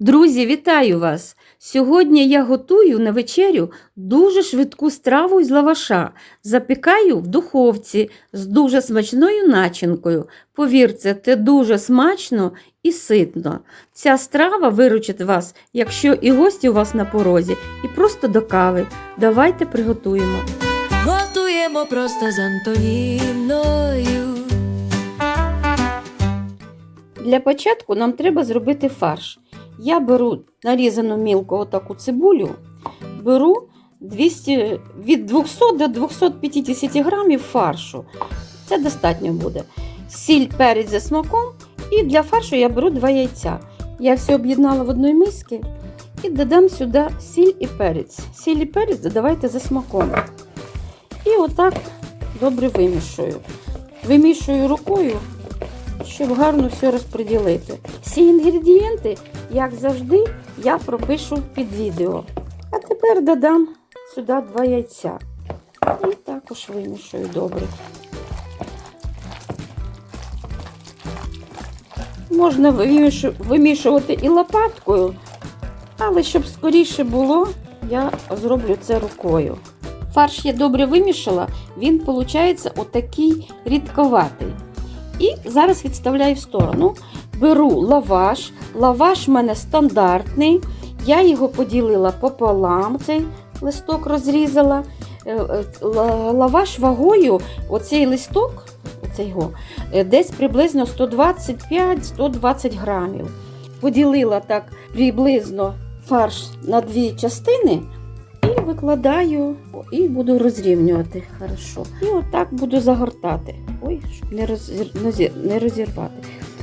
Друзі, вітаю вас! Сьогодні я готую на вечерю дуже швидку страву з лаваша. Запікаю в духовці з дуже смачною начинкою. Повірте, це дуже смачно і ситно. Ця страва виручить вас, якщо і гості у вас на порозі, і просто до кави. Давайте приготуємо. Готуємо просто з Антоніною. Для початку нам треба зробити фарш. Я беру нарізану мілко отаку цибулю, беру 200, від 200 до 250 грамів фаршу. Це достатньо буде. Сіль, перець за смаком. І для фаршу я беру два яйця. Я все об'єднала в одній мисці і додам сюди сіль і перець. Сіль і перець додавайте за смаком. І отак добре вимішую. Вимішую рукою щоб гарно все розподілити. Всі інгредієнти, як завжди, я пропишу під відео. А тепер додам сюди два яйця. І також вимішую добре. Можна вимішувати і лопаткою, але щоб скоріше було, я зроблю це рукою. Фарш я добре вимішала, він виходить отакий рідковатий. І зараз відставляю в сторону. Беру лаваш. Лаваш в мене стандартний. Я його поділила пополам, цей листок розрізала. Е, е, ла- Лаваш вагою, оцей листок, оцей його, е, десь приблизно 125-120 грамів. Поділила так приблизно фарш на дві частини і викладаю і буду розрівнювати. Хорошо. І отак буду загортати. Ой, щоб не, розір... не розірвати.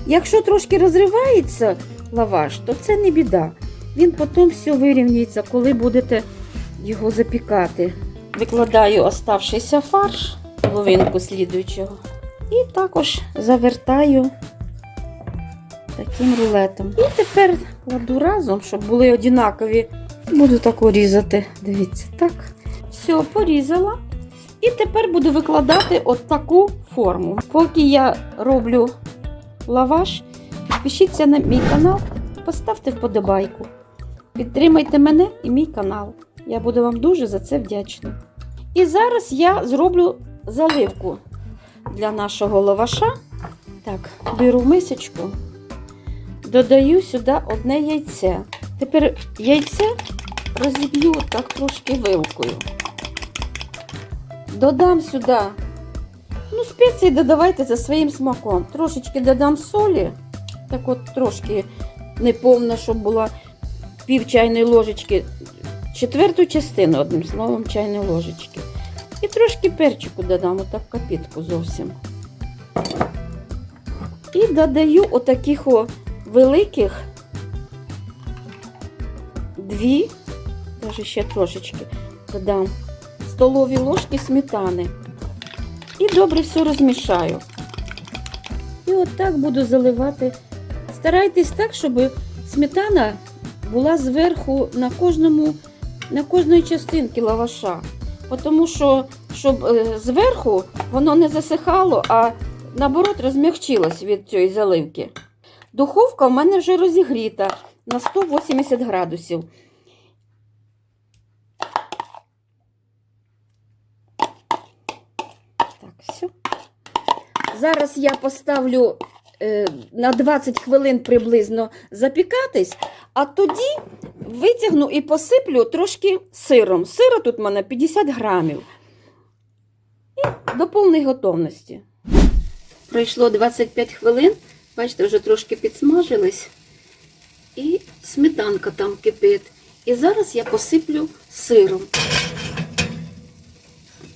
Якщо трошки розривається лаваш, то це не біда. Він потім все вирівнюється, коли будете його запікати. Викладаю оставшийся фарш, половинку слідуючого. І також завертаю таким рулетом. І тепер кладу разом, щоб були однакові. Буду так різати. Дивіться, так. Все, порізала. І тепер буду викладати от таку форму. Поки я роблю лаваш, підпишіться на мій канал, поставте вподобайку. Підтримайте мене і мій канал. Я буду вам дуже за це вдячна. І зараз я зроблю заливку для нашого лаваша. Так, беру мисочку, додаю сюди одне яйце. Тепер яйце розіб'ю так трошки вилкою. Додам сюди. Ну, спеції додавайте за своїм смаком. Трошечки додам солі. Так от трошки неповна, щоб була пів чайної ложечки. Четверту частину, одним словом, чайної ложечки. І трошки перчику додам, отак капітку зовсім. І додаю отаких о великих дві, навіть ще трошечки додам столові ложки сметани. І добре все розмішаю. І от так буду заливати. Старайтесь так, щоб сметана була зверху на кожному, на кожної частинки лаваша. Тому що, щоб е, зверху воно не засихало, а наоборот розмягчилось від цієї заливки. Духовка в мене вже розігріта на 180 градусів. Так, все. Зараз я поставлю е, на 20 хвилин приблизно запікатись, а тоді витягну і посиплю трошки сиром. Сира тут в мене 50 грамів. І до повної готовності. Пройшло 25 хвилин. Бачите, вже трошки підсмажились. І сметанка там кипить. І зараз я посиплю сиром.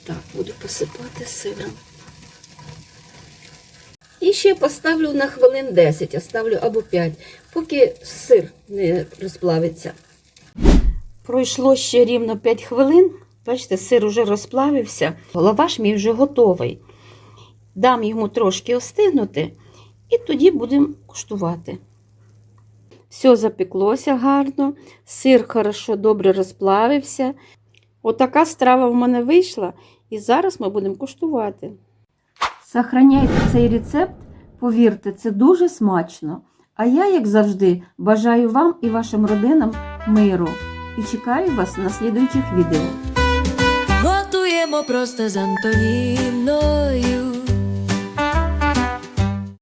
Так, буду посипати сиром. І ще поставлю на хвилин 10, оставлю або 5, поки сир не розплавиться. Пройшло ще рівно 5 хвилин. Бачите, сир уже розплавився. Лаваш мій вже готовий. Дам йому трошки остигнути, і тоді будемо куштувати. Все запеклося гарно, сир хорошо добре розплавився. Отака страва в мене вийшла, і зараз ми будемо куштувати. Сохраняйте цей рецепт, повірте, це дуже смачно. А я, як завжди, бажаю вам і вашим родинам миру і чекаю вас на слідуючих відео. Готуємо просто з Антоніною.